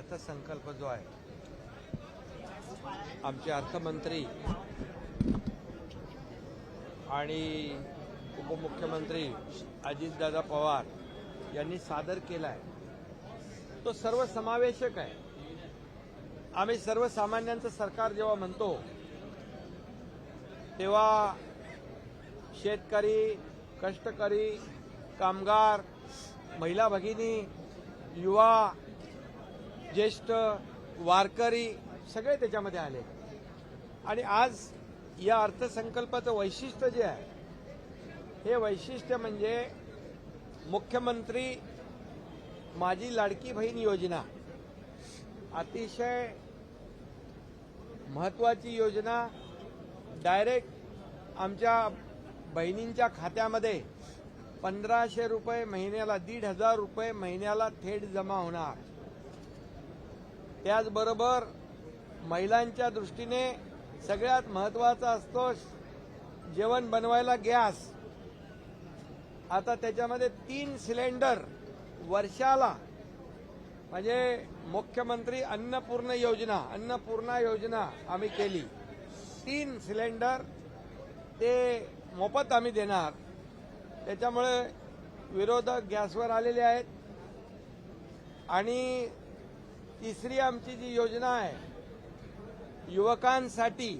अर्थसंकल्प जो आहे आमचे अर्थमंत्री आणि उपमुख्यमंत्री अजितदादा पवार यांनी सादर केला आहे तो सर्वसमावेशक आहे. आम्ही सर्वसामान्यांचं सरकार जेव्हा म्हणतो तेव्हा शेतकरी कष्टकरी कामगार महिला भगिनी युवा ज्येष्ठ वारकरी सगळे त्याच्यामध्ये आले. आणि आज या अर्थसंकल्पाचं वैशिष्ट्य जे आहे हे वैशिष्ट्य म्हणजे मुख्यमंत्री माझी लाडकी बहीण योजना. अतिशय महत्वाची योजना डायरेक्ट आमच्या बहिणींच्या खात्यामध्ये पंधराशे रुपये महिन्याला दीड हजार रुपये महिन्याला थेट जमा होणार. त्याचबरोबर महिलांच्या दृष्टीने सगळ्यात महत्त्वाचा असतो जेवण बनवायला गॅस. आता त्याच्यामध्ये तीन सिलेंडर वर्षाला म्हणजे मुख्यमंत्री अन्नपूर्ण योजना अन्नपूर्णा योजना आम्ही केली. तीन सिलेंडर ते मोफत आम्ही देणार. त्याच्यामुळे विरोधक गॅसवर आलेले आहेत. आणि तिसरी आमची जी योजना आहे युवकांसाठी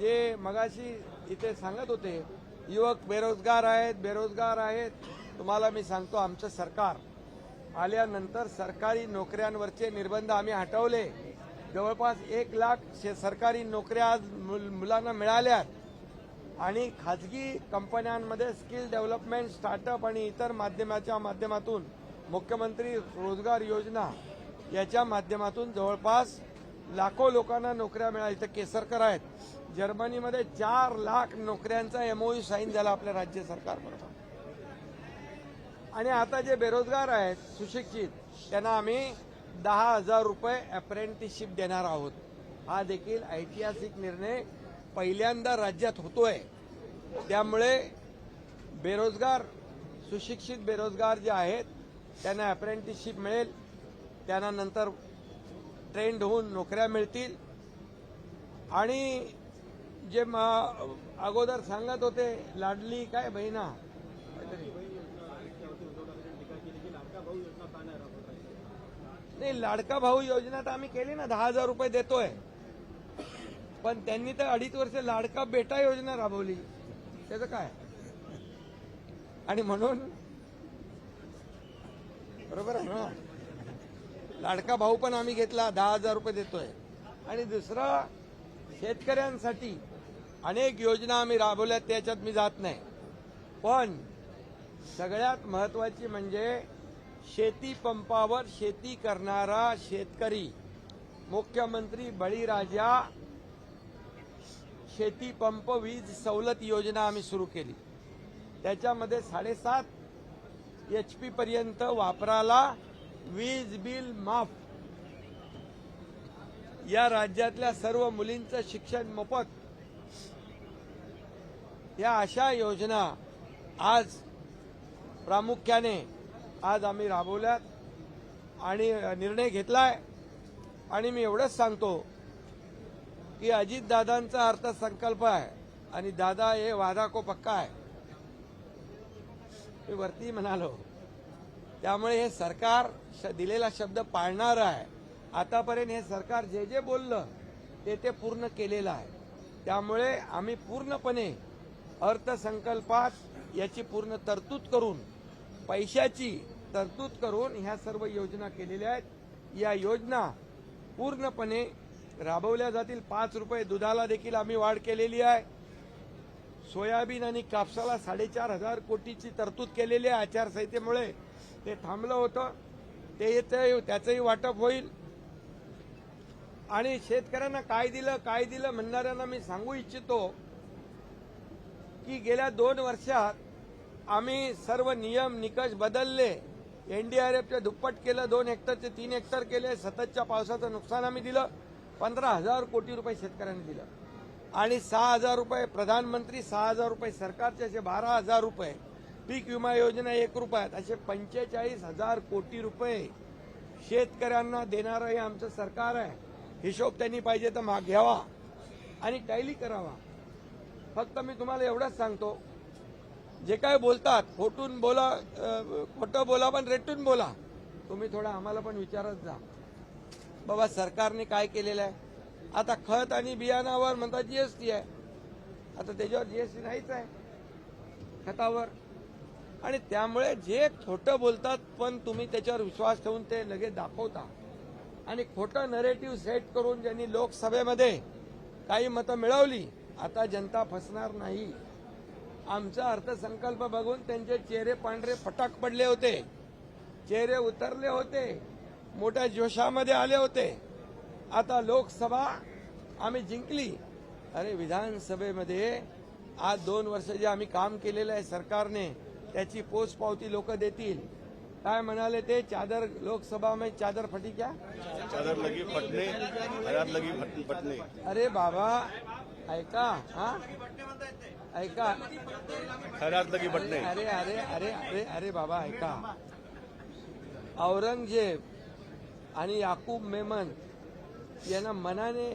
जे मगाशी इथे सांगत होते युवक बेरोजगार आहेत बेरोजगार आहेत तुम्हाला मी सांगतो आमचं सरकार आल्यानंतर सरकारी नोकऱ्यांवरचे निर्बंध आम्ही हटवले. जवळपास एक लाख शे- सरकारी नोकऱ्या आज मुलांना मिळाल्यात. आणि खाजगी कंपन्यांमध्ये स्किल डेव्हलपमेंट स्टार्टअप आणि इतर माध्यमाच्या माध्यमातून मुख्यमंत्री रोजगार योजना याच्या माध्यमातून जवळपास लाखो लोकांना नोकऱ्या मिळाल्या. इथं केसरकर आहेत. जर्मनीमध्ये चार लाख नोकऱ्यांचा एमओयू साईन झाला आपल्या राज्य सरकारबरोबर आणि आता जे बेरोजगार आहेत सुशिक्षित त्यांना आम्ही दहा हजार रुपये अप्रेंटिसशिप देणार आहोत. हा देखील ऐतिहासिक निर्णय पहिल्यांदा राज्यात होतोय. त्यामुळे बेरोजगार सुशिक्षित बेरोजगार जे आहेत त्यांना अप्रेंटिसशिप मिळेल. त्यांना नंतर ट्रेंड होऊन नोकऱ्या मिळतील. आणि जे म- अगोदर सांगत होते लाडली काय बहिणा. नाही लाडका भाऊ योजना तर आम्ही केली ना दहा हजार रुपये देतोय. पण त्यांनी तर अडीच वर्ष लाडका बेटा योजना राबवली. त्याचं काय? आणि म्हणून बरोबर आहे ना? लाडका भाऊ पण आम्ही घेतला दहा हजार रुपये देतोय. आणि दुसरं शेतकऱ्यांसाठी अनेक योजना आम्ही राबवल्या त्याच्यात मी जात नाही. पण सगळ्यात महत्वाची म्हणजे शेती पंपावर शेती करणारा शेतकरी मुख्यमंत्री बळीराजा शेती पंप वीज सवलत योजना आम्ही सुरू केली. त्याच्यामध्ये साडेसात एच पी पर्यंत वापराला वीज बिल माफ. या राज्यातल्या सर्व मुलींचं शिक्षण मोफत. या अशा योजना आज प्रामुख्याने आज आम्ही राबवल्यात आणि निर्णय घेतलाय. आणि मी एवढंच सांगतो की अजितदादांचा अर्थसंकल्प आहे आणि दादा हे वादा को पक्का आहे. मी वरती म्हणालो त्यामुळे हे सरकार दिलेला शब्द पाळणार आहे. आतापर्यंत हे सरकार जे जे बोललं ते ते पूर्ण केलेलं आहे. त्यामुळे आम्ही पूर्णपणे अर्थसंकल्पात याची पूर्ण तरतूद करून पैशाची तरतूद करून ह्या सर्व योजना केलेल्या आहेत. या योजना पूर्णपणे राबवल्या जातील. पाच रुपये दुधाला देखील आम्ही वाढ केलेली आहे. सोयाबीन आणि कापसाला साडेचार हजार कोटीची तरतूद केलेली आहे. आचारसंहितेमुळे ते थांबलं होतं. ते येतं त्याचंही वाटप होईल. आणि शेतकऱ्यांना काय दिलं काय दिलं म्हणणाऱ्यांना मी सांगू इच्छितो की गेल्या दोन वर्षात आम्ही सर्व नियम निकष बदलले. एनडीआरएफचे दुप्पट केलं दोन हेक्टरचे तीन हेक्टर केले सततच्या पावसाचं नुकसान आम्ही दिलं पंधरा हजार कोटी रुपये शेतकऱ्यांनी दिलं. आणि सहा हजार रुपये प्रधानमंत्री सहा हजार रुपये सरकारचे असे बारा हजार रुपये पीक विमा योजना एक रुपयात असे पंचेचाळीस हजार कोटी रुपये शेतकऱ्यांना देणारं हे आमचं सरकार आहे. हिशोब त्यांनी पाहिजे तर माग घ्यावा आणि टॅली करावा. फक्त मी तुम्हाला एवढंच सांगतो. जे काय बोलतात खोटून बोला खोटं बोला पण रेटून बोला. तुम्ही थोडा आम्हाला पण विचारत जा. बाबा सरकारने काय केलेलं आहे? आता खत आणि बियाणावर म्हणतात जीएसटी आहे. आता त्याच्यावर जीएसटी नाहीच आहे. खतावर. आणि त्यामुळे जे खोटं बोलतात पण तुम्ही त्याच्यावर विश्वास ठेवून ते लगेच दाखवता. आणि खोटं नरेटिव्ह सेट करून ज्यांनी लोकसभेमध्ये काही मतं मिळवली आता जनता फसणार नाही. आमचा अर्थसंकल्प बघून त्यांचे चेहरे पांढरे फटाक पडले होते. चेहरे उतरले होते. मोठ्या जोशामध्ये आले होते. आता लोकसभा आम्ही जिंकली. अरे विधानसभेमध्ये आज दोन वर्ष जे आम्ही काम केलेलं आहे सरकारने त्याची पोचपावती लोक देतील. काय म्हणाले ते? चादर लोकसभा में चादर फटी क्या? चादर लगी फटने लगी फट- फटने. अरे बाबा ऐका हा? ऐका. लगी फटने. अरे अरे अरे अरे अरे बाबा ऐका. औरंगजेब आणि याकूब मेमन यांना मनाने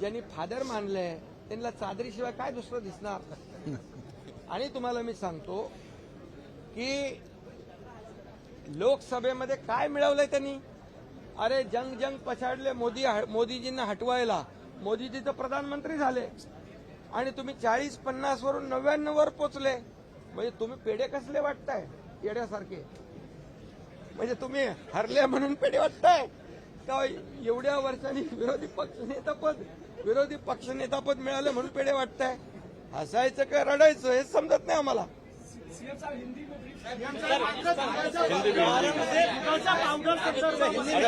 ज्यांनी फादर मानलंय त्यांना चादरीशिवाय काय दुसरं दिसणार? आणि तुम्हाला मी सांगतो की लोकसभेमध्ये काय मिळवलंय त्यांनी अरे जंग जंग पछाडले मोदी मोदीजींना हटवायला मोदीजी तर प्रधानमंत्री झाले आणि तुम्ही चाळीस पन्नास वरून नव्याण्णव वर पोचले म्हणजे तुम्ही पेढे कसले वाटताय येड्यासारखे म्हणजे तुम्ही हरले म्हणून पेढे वाटताय का एवढ्या वर्षांनी विरोधी पक्षनेतापद विरोधी पक्षनेतापद मिळालं म्हणून पेढे वाटताय हसायचं का रडायचं हे समजत नाही आम्हाला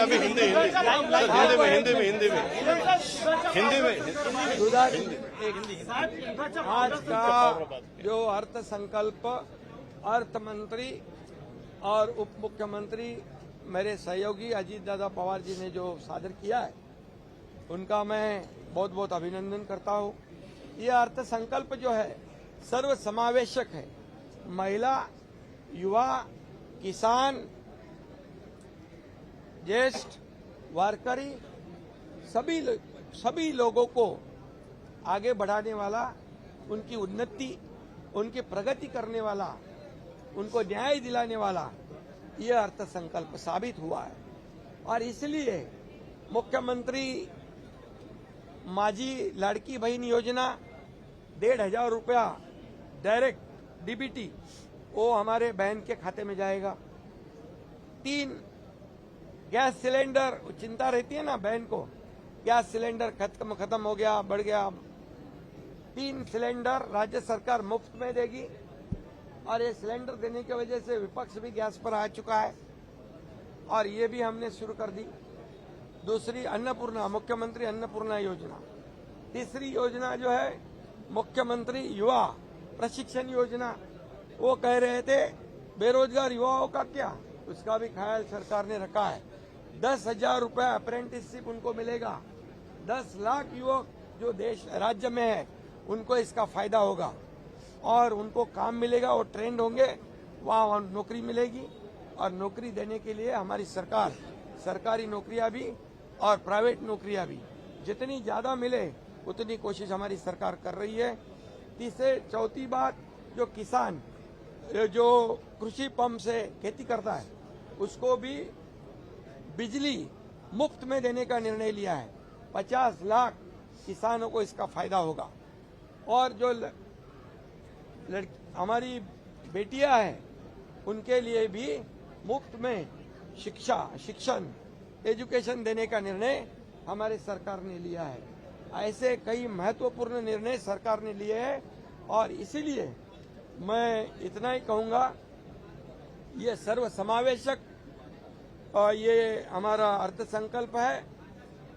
अभी हिंदी हिंदी में हिंदी में हिंदी में हिंदी में आज का जो अर्थसंकल्प अर्थ मंत्री और उप मुख्यमंत्री मेरे सहयोगी अजीत दादा पवार जी ने जो सादर किया है, उनका मैं बहुत बहुत अभिनंदन करता हूँ। ये अर्थसंकल्प जो है सर्व समावेशक है। महिला युवा किसान, ज्येष्ठ वारकरी, सभी सभी लोगों को आगे बढ़ाने वाला, उनकी उन्नति, उनकी प्रगति करने वाला, उनको न्याय दिलाने वाला ये अर्थसंकल्प साबित हुआ है। और इसलिए मुख्यमंत्री माझी लाड़की बहन योजना, डेढ़ हज़ार रुपया डायरेक्ट डीबीटी वो हमारे बहन के खाते में जाएगा। तीन, गैस सिलेंडर चिंता रहती है ना बहन को। गैस सिलेंडर खत्म खत्म हो गया, बढ़ गया। तीन, सिलेंडर राज्य सरकार मुफ़्त में देगी। और ये सिलेंडर देने की वजह से विपक्ष भी गैस पर आ चुका है। और ये भी हमने शुरू कर दी। दूसरी, अन्नपूर्णा, मुख्यमंत्री अन्नपूर्णा योजना। तीसरी योजना जो है, मुख्यमंत्री युवा प्रशिक्षण योजना। वो कह रहे थे, बेरोजगार युवाओं का क्या? उसका भी ख्याल सरकार ने रखा है। दस हज़ार रुपया अप्रेंटिसशिप उनको मिलेगा। दस लाख युवक जो देश, राज्य में है, उनको इसका फ़ायदा होगा। और उनको काम मिलेगा और ट्रेंड होंगे, वहाँ नौकरी मिलेगी। और नौकरी देने के लिए हमारी सरकार, सरकारी नौकरियाँ भी और प्राइवेट नौकरियाँ भी। जितनी ज़्यादा मिले, उतनी कोशिश हमारी सरकार कर रही है। तीसरे, चौथी बात, जो किसान जो कृषि पंप से खेती करता है, उसको भी बिजली मुफ़्त में देने का निर्णय लिया है। पचास लाख किसानों को इसका फ़ायदा होगा। और जो हमारी बेटियाँ हैं, उनके लिए भी मुफ़्त में शिक्षा, शिक्षण, एजुकेशन देने का निर्णय हमारे सरकार ने लिया है। ऐसे कई महत्वपूर्ण निर्णय सरकार ने लिए हैं और इसीलिए मैं इतना ही कहूँगा, ये सर्व समावेशक और ये हमारा अर्थसंकल्प है।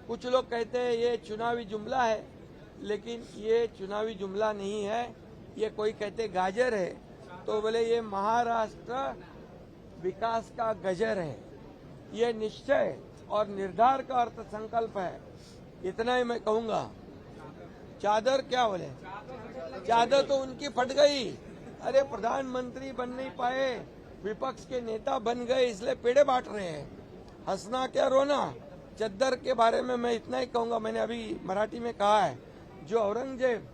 कुछ लोग कहते हैं ये चुनावी जुमला है, लेकिन ये चुनावी जुमला नहीं है, ये कोई कहते गाजर है। तो बोले, ये महाराष्ट्र विकास का गजर है। ये निश्चय और निर्धार का अर्थसंकल्प है। इतना ही मैं कहूँगा। चादर क्या बोले? चादर तो उनकी फट गई। अरे प्रधानमंत्री बन नहीं पाए, विपक्ष के नेता बन गए, इसलिए पेड़े बांट रहे हैं। हंसना क्या, रोना? चद्दर के बारे में मैं इतना ही कहूँगा, मैंने अभी मराठी में कहा है। जो औरंगज़ेब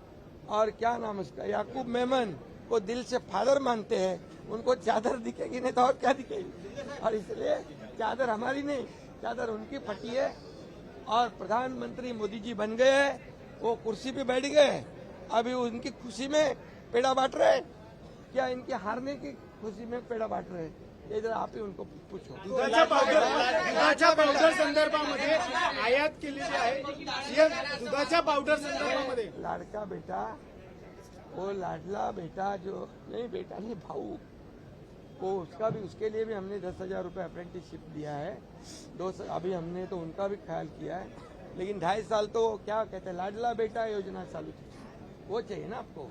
और क्या नाम उसका, याकूब मेमन को दिल से फादर मानते हैं, उनको चादर दिखेगी, नहीं तो और क्या दिखेगी? और इसलिए चादर हमारी नहीं, चादर उनकी फटी है। और प्रधानमंत्री मोदी जी बन गए वो कुर्सी पे बैठ गए अभी उनकी खुशी में पेड़ा बांट रहे हैं। क्या इनके हारने की खुशी में पेड़ा बांट रहे हैं? ये जरा आप ही उनको पूछो। दुधाच्या पावडर दुधाच्या पावडर संदर्भामध्ये आयात केलेली आहे। सीएम दुधाच्या पावडर संदर्भामध्ये लाडका बेटा वो लाडला बेटा जो नहीं बेटा नहीं भाऊ। वो उसका भी उसके लिए भी हमने दस हज़ार रुपये अप्रेंटिसशिप दिया है। दो अभी हमने तो उनका भी ख्याल किया है। लेकिन ढाई साल तो क्या कहते हैं लाडला बेटा योजना चालू थी। वो चाहिए ना आपको?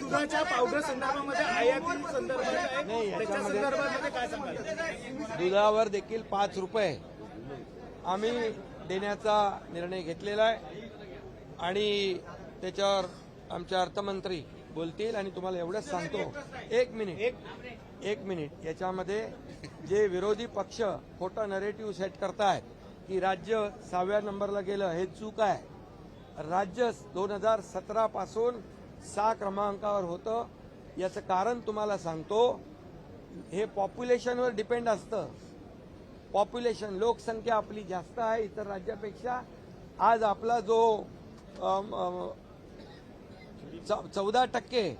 दुधाच्या पावडर संदर्भामध्ये आयाती संदर्भामध्ये काय सांगाल दुधावर देखील पाच रुपये आम्ही देण्याचा निर्णय घेतलेला आहे. आणि त्याच्यावर आमचे अर्थमंत्री बोलतील आणि तुम्हाला एवढंच सांगतो. एक मिनिट एक मिनिट याच्यामध्ये जे विरोधी पक्ष खोटा नरेटिव्ह सेट करतायत की राज्य सहाव्या नंबरला गेलं हे चूक आहे. राज्य दोन हजार सतरापासून सहा क्रमांकावर होतं. याचं कारण तुम्हाला सांगतो हे पॉप्युलेशनवर डिपेंड असतं. पॉप्युलेशन लोकसंख्या आपली जास्त आहे इतर राज्यापेक्षा. आज आपला जो चौ- चौदा टक्के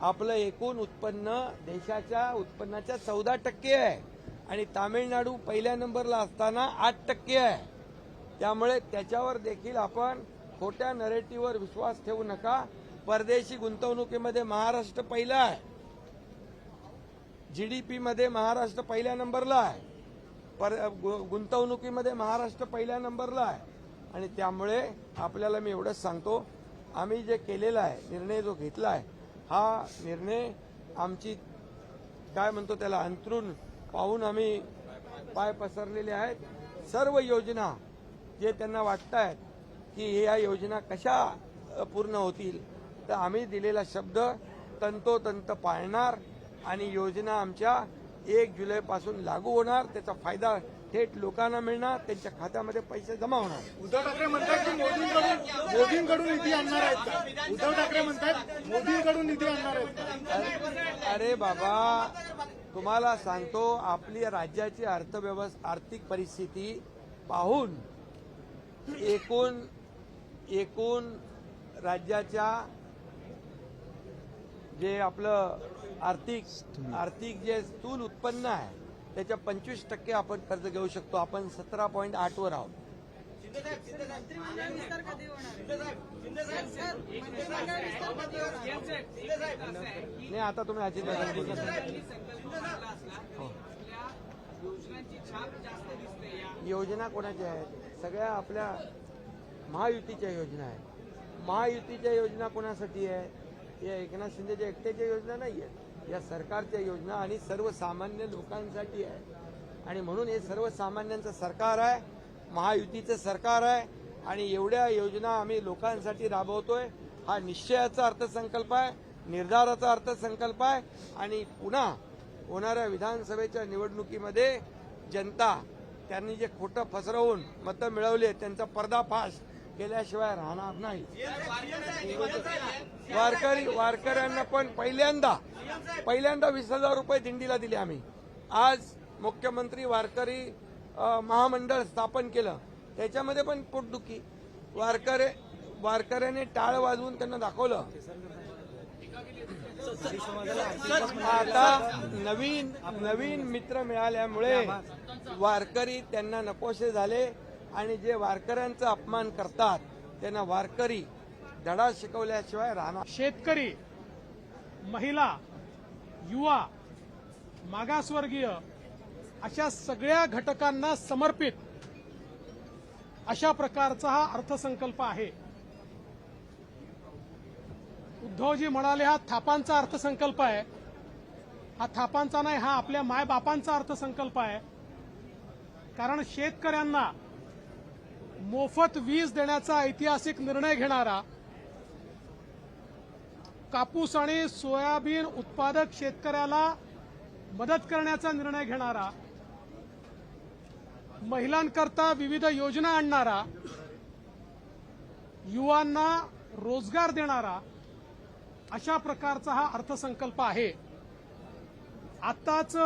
आपलं एकूण उत्पन्न देशाच्या उत्पन्नाच्या चौदा टक्के आहे. आणि तामिळनाडू पहिल्या नंबरला असताना आठ टक्के आहे. त्यामुळे त्याच्यावर देखील आपण खोट्या नरेटिव्हवर विश्वास ठेवू नका. परदेशी गुंतवणुकीमध्ये महाराष्ट्र पहिला आहे. जीडीपी मध्ये महाराष्ट्र पहिल्या नंबरला आहे. पर गु- गुंतवणुकीमध्ये महाराष्ट्र पहिल्या नंबरला आहे. आणि त्यामुळे आपल्याला मी एवढंच सांगतो आम्ही जे केलेलं आहे निर्णय जो घेतला आहे हा निर्णय आमची काय म्हणतो त्याला अंतरून पाहून आम्ही पाय पसरलेले आहेत. सर्व योजना जे त्यांना वाटत आहेत की या योजना कशा पूर्ण होतील? तर आम्ही दिलेला शब्द तंतोतंत पाळणार आणि योजना आमच्या एक जुलैपासून लागू होणार. त्याचा फायदा थेट लोकांना मिळणार त्यांच्या खात्यामध्ये पैसे जमा होणार. उद्धव ठाकरे म्हणतात की मोदींकडून मोदींकडून निधी आणणार आहेत का? उद्धव ठाकरे म्हणतात मोदींकडून निधी आणणार आहेत का? अरे- अरे बाबा तुम्हाला सांगतो आपली राज्याची अर्थव्यवस्था आर्थिक परिस्थिती पाहून एकूण एकूण राज्याच्या जे आपलं आर्थिक आर्थिक जे स्थूल उत्पन्न आहे त्याच्या पंचवीस टक्के आपण कर्ज घेऊ शकतो. आपण सतरा पॉईंट आठ वर आहोत. नाही आता तुम्ही अजित हो. योजना कोणाच्या आहेत सगळ्या आपल्या महायुतीच्या योजना आहेत महायुतीच्या योजना कोणासाठी आहे? या एकनाथ शिंदेच्या एकट्याच्या योजना नाही आहेत या सरकारच्या योजना आणि सर्वसामान्य लोकांसाठी आहे. आणि म्हणून हे सर्वसामान्यांचं सरकार आहे महायुतीचं सरकार आहे आणि एवढ्या योजना आम्ही लोकांसाठी राबवतोय. हा निश्चयाचा अर्थसंकल्प आहे निर्धाराचा अर्थसंकल्प आहे. आणि पुन्हा होणाऱ्या विधानसभेच्या निवडणुकीमध्ये जनता त्यांनी जे खोटं फसरवून मतं मिळवली त्यांचा पर्दाफाश केल्याशिवाय राहणार नाही. वारकरी वारकऱ्यांना पण पहिल्यांदा पहिल्यांदा वीस हजार रुपये दिंडीला दिले आम्ही. आज मुख्यमंत्री वारकरी महामंडळ स्थापन केलं. त्याच्यामध्ये पण पोटदुखी. वारकरे वारकऱ्याने टाळ वाजवून त्यांना दाखवलं. आता नवीन नवीन मित्र मिळाल्यामुळे वारकरी त्यांना नकोसे झाले. आणि जे वारकऱ्यांचा अपमान करतात त्यांना वारकरी धडा शिकवल्याशिवाय राहणार. शेतकरी महिला युवा मागासवर्गीय अशा सगळ्या घटकांना समर्पित अशा प्रकारचा हा अर्थसंकल्प आहे. उद्धवजी म्हणाले हा थापांचा अर्थसंकल्प आहे. हा थापांचा नाही हा आपल्या मायबापांचा अर्थसंकल्प आहे. कारण शेतकऱ्यांना मोफत वीज देण्याचा ऐतिहासिक निर्णय घेणारा कापूस आणि सोयाबीन उत्पादक शेतकऱ्याला मदत करण्याचा निर्णय घेणारा महिलांकरता विविध योजना आणणारा युवांना रोजगार देणारा अशा प्रकारचा हा अर्थसंकल्प आहे. आत्ताच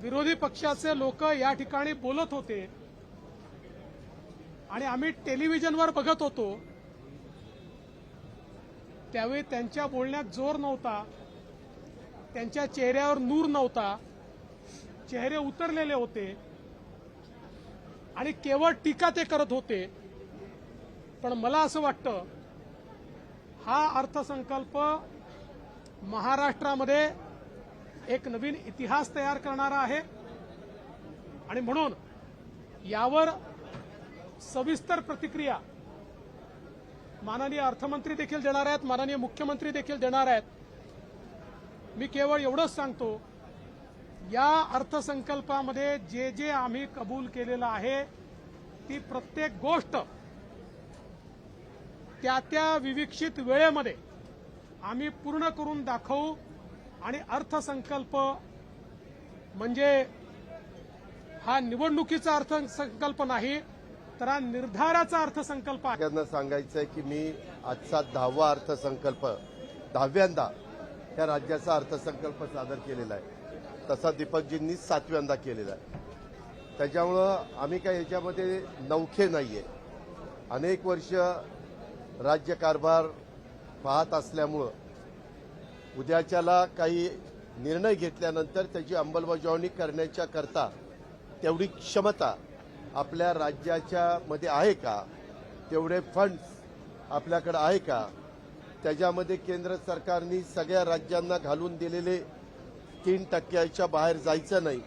विरोधी पक्षाचे लोक या ठिकाणी बोलत होते. आणि आम्ही टेलिव्हिजनवर बघत होतो. त्यावेळी त्यांच्या बोलण्यात जोर नव्हता. त्यांच्या चेहऱ्यावर नूर नव्हता. चेहरे उतरलेले होते. आणि केवळ टीका ते करत होते. पण मला असं वाटतं हा अर्थसंकल्प महाराष्ट्रामध्ये एक नवीन इतिहास तयार करणारा आहे. आणि म्हणून यावर सविस्तर प्रतिक्रिया. माननीय अर्थमंत्री देखील देणार आहेत माननीय मुख्यमंत्री देखील देणार आहेत. मी केवळ एवढंच सांगतो या अर्थसंकल्पामध्ये जे जे आम्ही कबूल केलेलं आहे ती प्रत्येक गोष्ट त्या त्या विविक्षित वेळेमध्ये आम्ही पूर्ण करून दाखवू आणि अर्थसंकल्प म्हणजे हा निवडणुकीचा अर्थसंकल्प नाही तर हा निर्धाराचा अर्थसंकल्प आहे. सांगायचं आहे की मी आजचा दहावा अर्थसंकल्प दहाव्यांदा या राज्याचा अर्थसंकल्प सादर केलेला आहे. तसा दीपकजींनी सातव्यांदा केलेला आहे. त्याच्यामुळं आम्ही काय याच्यामध्ये नौखे नाहीये. अनेक वर्ष राज्यकारभार पाहत असल्यामुळं उद्याच्याला काही निर्णय घेतल्यानंतर त्याची अंमलबजावणी करण्याच्या करता तेवढी क्षमता आपल्या राज्याच्या मध्ये आहे का? तेवढे फंड्स आपल्याकडे आहे का? त्याच्यामध्ये केंद्र सरकारने सगळ्या राज्यांना घालून दिलेले तीन टक्क्याच्या बाहेर जायचं नाही.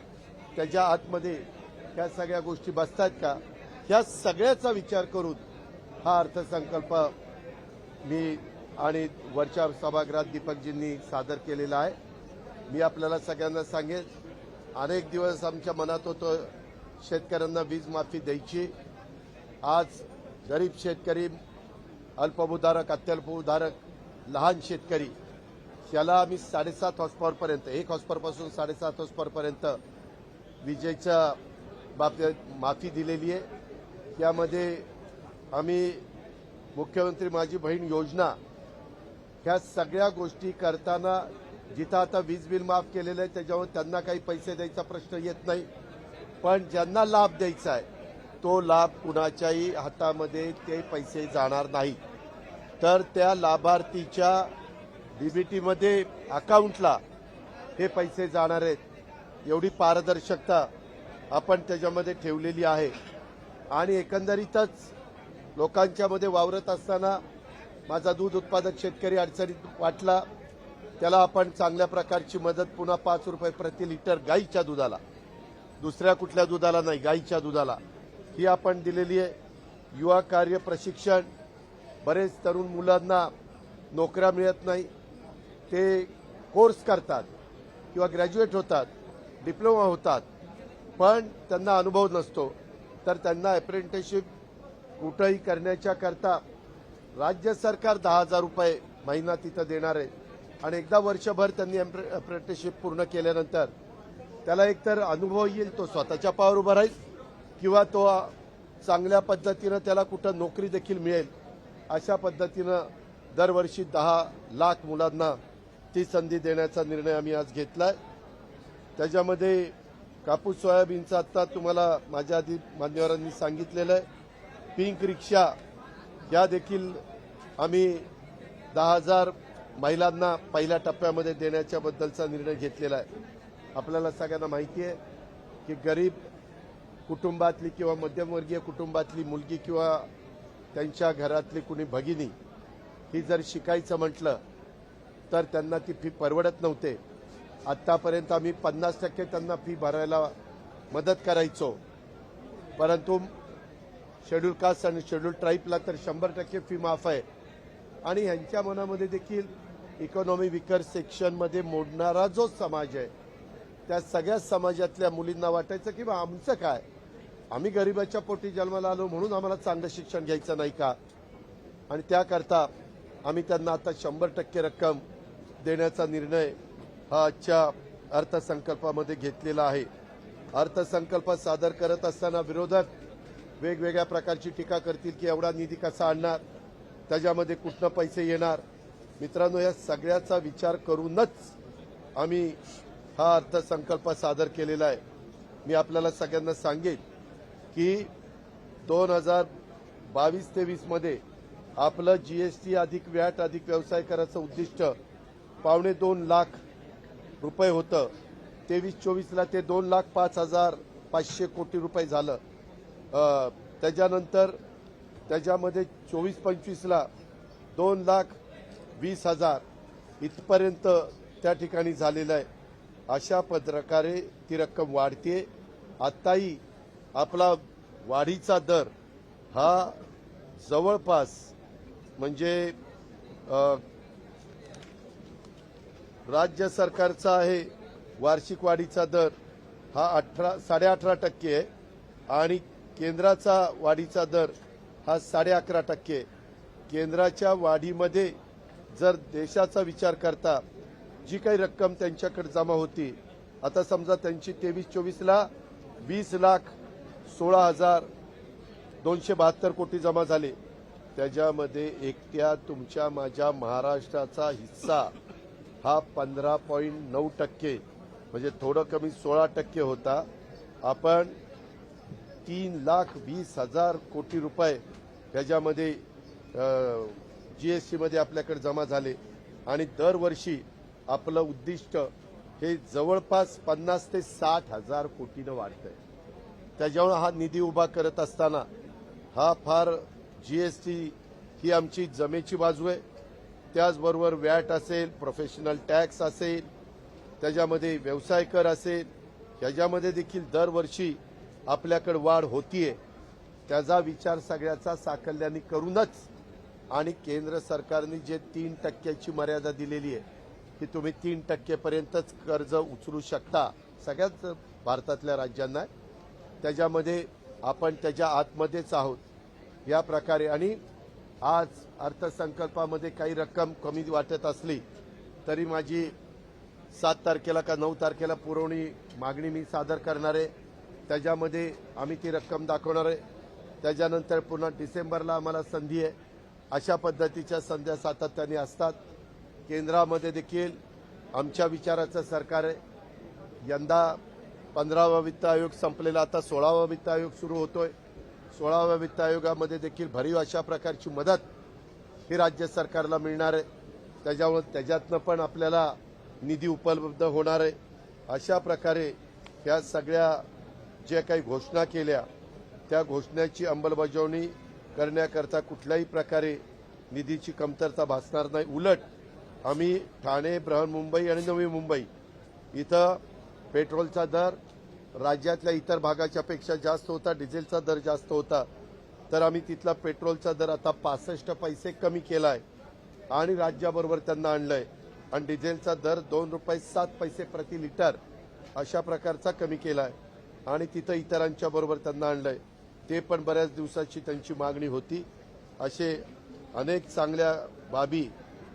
त्याच्या आतमध्ये ह्या सगळ्या गोष्टी बसतात का? ह्या सगळ्याचा विचार करून हा अर्थसंकल्प मी आणि वरच्या सभागृहात दीपकजींनी सादर केलेला आहे. मी आपल्याला सगळ्यांना सांगेन अनेक दिवस आमच्या मनात होतं शेतकऱ्यांना वीज माफी द्यायची. आज गरीब शेतकरी अल्पभूधारक अत्यल्पभूधारक लहान शेतकरी याला आम्ही साडेसात हॉस्पॉरपर्यंत एक हॉस्पॉरपासून साडेसात हॉस्पॉरपर्यंत विजेच्या बाबतीत माफी दिलेली आहे. यामध्ये आम्ही मुख्यमंत्री माझी बहीण योजना ह्या सगळ्या गोष्टी करताना जिथं आता वीज बिल माफ केलेलं आहे त्याच्यावर त्यांना काही पैसे द्यायचा प्रश्न येत नाही. पण ज्यांना लाभ द्यायचा आहे तो लाभ कुणाच्याही हातामध्ये ते पैसे जाणार नाही. तर त्या लाभार्थीच्या डीबीटीमध्ये अकाउंटला हे पैसे जाणार आहेत. एवढी पारदर्शकता आपण त्याच्यामध्ये ठेवलेली आहे. आणि एकंदरीतच लोकांच्यामध्ये वावरत असताना माझा दूध उत्पादक शेतकरी अडचणीत वाटला त्याला आपण चांगल्या प्रकारची मदत पुन्हा पाच रुपये प्रति लिटर गाईच्या दुधाला. दुसऱ्या कुठल्या दुधाला नाही गाईच्या दुधाला. ही आपण दिलेली आहे. युवा कार्य प्रशिक्षण. बरेच तरुण मुलांना नोकऱ्या मिळत नाही. ते कोर्स करतात किंवा ग्रॅज्युएट होतात डिप्लोमा होतात पण त्यांना अनुभव नसतो. तर त्यांना अप्रेंटिसशिप कुठंही करण्याच्या करता राज्य सरकार दहा हजार रुपये महिना तिथं देणार आहे. आणि एकदा वर्षभर त्यांनी अप्रेंटिसशिप पूर्ण केल्यानंतर त्याला एकतर अनुभव येईल तो स्वतःच्या पावर उभा राहील किंवा तो चांगल्या पद्धतीनं त्याला कुठं नोकरी देखील मिळेल अशा पद्धतीनं दरवर्षी दहा लाख मुलांना ती संधी देण्याचा निर्णय आम्ही आज घेतलाय. त्याच्यामध्ये कापूस सोयाबीनचा आत्ता तुम्हाला माझ्या आधी मान्यवरांनी सांगितलेलं आहे. पिंक रिक्षा या देखील आम्ही दहा हजार महिलांना पहिल्या टप्प्यामध्ये देण्याच्याबद्दलचा निर्णय घेतलेला आहे. आपल्याला सगळ्यांना माहिती आहे की गरीब कुटुंबातली किंवा मध्यमवर्गीय कुटुंबातली मुलगी किंवा त्यांच्या घरातली कुणी भगिनी ही जर शिकायचं म्हटलं तर त्यांना ती फी परवडत नव्हते. आतापर्यंत आम्ही पन्नास टक्के त्यांना फी भरायला मदत करायचो. परंतु शेड्यूल कास्ट आणि शेड्यूल ट्राईबला तर शंभर टक्के फी माफ आहे. आणि यांच्या मनामध्ये देखील इकॉनॉमी विकर सेक्शनमध्ये मोडणारा जो समाज आहे त्या सगळ्या समाजातल्या मुलींना वाटायचं की बा आमचं काय? आम्ही गरिबाच्या पोटी जन्माला आलो म्हणून आम्हाला चांगलं शिक्षण घ्यायचं नाही का? आणि त्याकरता आम्ही त्यांना आता शंभर टक्के रक्कम देण्याचा निर्णय हा आजच्या अर्थसंकल्पामध्ये घेतलेला आहे. अर्थसंकल्प सादर करत असताना विरोधक वेगवेगळ्या प्रकारची टीका करतील की एवढा निधी कसा आणणार? त्याच्यामध्ये कुठनं पैसे येणार? मित्रांनो या सगळ्याचा विचार करूनच आम्ही हा अर्थसंकल्प सादर केलेला आहे. मी आपल्याला सगळ्यांना सांगेन की दोन हजार बावीस तेवीसमध्ये आपलं जीएसटी अधिक व्याट अधिक व्यवसाय करायचं उद्दिष्ट पावणे दोन लाख रुपये होतं. तेवीस चोवीसला ते दोन लाख पाच हजार पाचशे कोटी रुपये झालं. त्याच्यानंतर त्याच्यामध्ये चोवीस पंचवीसला दोन लाख वीस हजार इथपर्यंत त्या ठिकाणी झालेलं आहे. अशा प्रकारे ती रक्कम वाढते. आत्ताही आपला वाढीचा दर हा जवळपास म्हणजे राज्य सरकारचा आहे वार्षिक वाढीचा दर हा अठरा साडे अठरा टक्के आहे आणि केंद्राचा वाढीचा दर हा साडे अकरा टक्के केंद्राच्या वाढीमध्ये जर देशाचा विचार करता जी काही रक्कम त्यांच्याकडे जमा होती आता समजा त्यांची तेवीस चोवीसला वीस लाख सोळा हजार दोनशे बहात्तर कोटी जमा झाले. त्याच्यामध्ये एकट्या तुमच्या माझ्या महाराष्ट्राचा हिस्सा हा पंधरा पॉईंट नऊ टक्के म्हणजे थोडं कमी सोळा टक्के होता. आपण तीन लाख वीस हजार कोटी रुपये त्याच्यामध्ये जीएसटीमध्ये आपल्याकडे जमा झाले. आणि दरवर्षी आपलं उद्दिष्ट हे जवळपास पन्नास ते साठ हजार कोटीनं वाढतंय. त्याच्यामुळे हा निधी उभा करत असताना हा फार जीएसटी ही आमची जमेची बाजू आहे. त्याचबरोबर वॅट असेल प्रोफेशनल टॅक्स असेल त्याच्यामध्ये व्यवसाय कर असेल ह्याच्यामध्ये देखील दरवर्षी आपल्याकडे वाढ होतीये. त्याचा विचार सगळ्याचा साकल्याने करूनच आणि केंद्र सरकारने जे तीन टक्क्याची मर्यादा दिलेली आहे की तुम्ही तीन टक्केपर्यंतच कर्ज उचलू शकता सगळ्याच भारतातल्या राज्यांना. त्याच्यामध्ये आपण त्याच्या आतमध्येच आहोत. या प्रकारे आणि आज अर्थसंकल्पामध्ये काही रक्कम कमी वाटत असली तरी माझी सात तारखेला का नऊ तारखेला पुरवणी मागणी मी सादर करणार आहे. त्याच्यामध्ये आम्ही ती रक्कम दाखवणार आहे. त्याच्यानंतर पुन्हा डिसेंबरला आम्हाला संधी आहे. अशा पद्धतीच्या संध्या सातत्याने असतात. केंद्रामध्ये देखील आमच्या विचाराचं सरकार आहे. यंदा पंधरावा वित्त आयोग संपलेला आता सोळावा वित्त आयोग सुरू होतोय. सोळाव्या वित्त आयोगामध्ये देखील भरीव अशा प्रकारची मदत ही राज्य सरकारला मिळणार आहे. त्याच्यामुळे त्याच्यातनं पण आपल्याला निधी उपलब्ध होणार आहे. अशा प्रकारे ह्या सगळ्या ज्या काही घोषणा केल्या त्या घोषणाची अंमलबजावणी करण्याकरता कुठल्याही प्रकारे निधीची कमतरता भासणार नाही. उलट आम्ही ठाणे बृहन्मुंबई आणि नवी मुंबई इथं पेट्रोलचा दर राज्यातल्या इतर भागाच्यापेक्षा जास्त होता डिझेलचा दर जास्त होता. तर आम्ही तिथला पेट्रोलचा दर आता पासष्ट पैसे कमी केला आहे आणि राज्याबरोबर त्यांना आणलंय. आणि डिझेलचा दर दोन रुपये सात पैसे प्रति लिटर अशा प्रकारचा कमी केला आहे आणि तिथं इतरांच्या बरोबर त्यांना आणलंय. ते पण बऱ्याच दिवसाची त्यांची मागणी होती. असे अनेक चांगल्या बाबी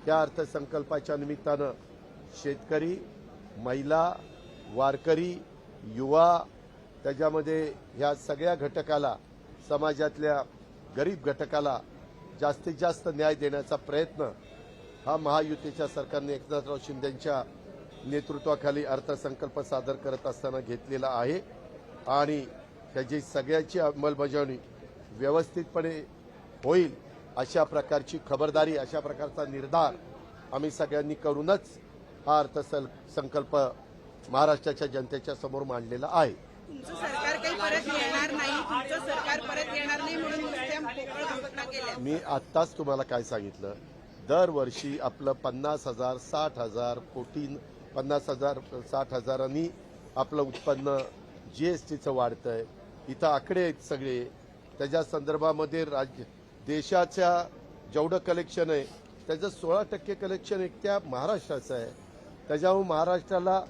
या अर्थसंकल्पाच्या निमित्तानं शेतकरी महिला वारकरी युवा त्याच्यामध्ये ह्या सगळ्या घटकाला समाजातल्या गरीब घटकाला जास्तीत जास्त न्याय देण्याचा प्रयत्न हा महायुतीच्या सरकारने एकनाथराव शिंदेच्या नेतृत्वाखाली अर्थसंकल्प सादर करत असताना घेतलेला आहे. आणि त्याची सगळ्याची अंमलबजावणी व्यवस्थितपणे होईल अशा प्रकारची खबरदारी अशा प्रकारचा निर्धार आम्ही सगळ्यांनी करूनच हा अर्थसंकल्प महाराष्ट्राच्या जनतेच्या समोर मांडलेला आहे. मी आत्ताच तुम्हाला काय सांगितलं? दरवर्षी आपलं पन्नास हजार साठ हजार कोटी पन्नास हजार साठ हजारांनी आपलं उत्पन्न जीएसटीचं वाढतंय. इथं आकडे आहेत सगळे. त्याच्या संदर्भामध्ये राज्य देशाच्या जेवढं कलेक्शन आहे त्याचं सोळा टक्के कलेक्शन एकट्या महाराष्ट्राचं आहे. त्याच्यामुळे महाराष्ट्राला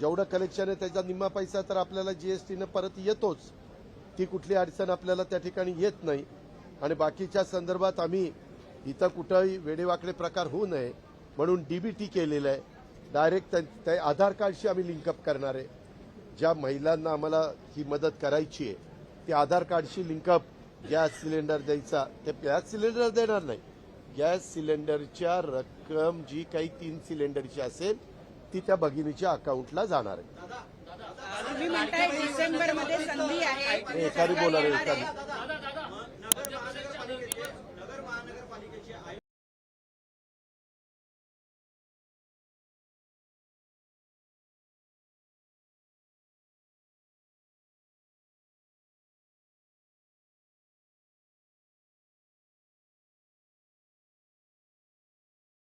जेवढं कलेक्शन आहे त्याचा निम्मा पैसा तर आपल्याला जीएसटीनं परत येतोच. ती कुठली अडचण आपल्याला त्या ठिकाणी येत नाही. आणि बाकीच्या संदर्भात आम्ही इथं कुठंही वेडेवाकडे प्रकार होऊ नये म्हणून डीबीटी केलेलं आहे. डायरेक्ट त्या आधार कार्डशी आम्ही लिंकअप करणार आहे. ज्या महिलांना आम्हाला ही मदत करायची आहे ती आधार कार्डशी लिंकअप गॅस सिलेंडर द्यायचा. ते गॅस सिलेंडर देणार नाही. गॅस सिलेंडरच्या रक्कम जी काही तीन सिलेंडरची असेल ती त्या भगिनीच्या अकाउंटला जाणार आहे. एकाने बोला रे आहे.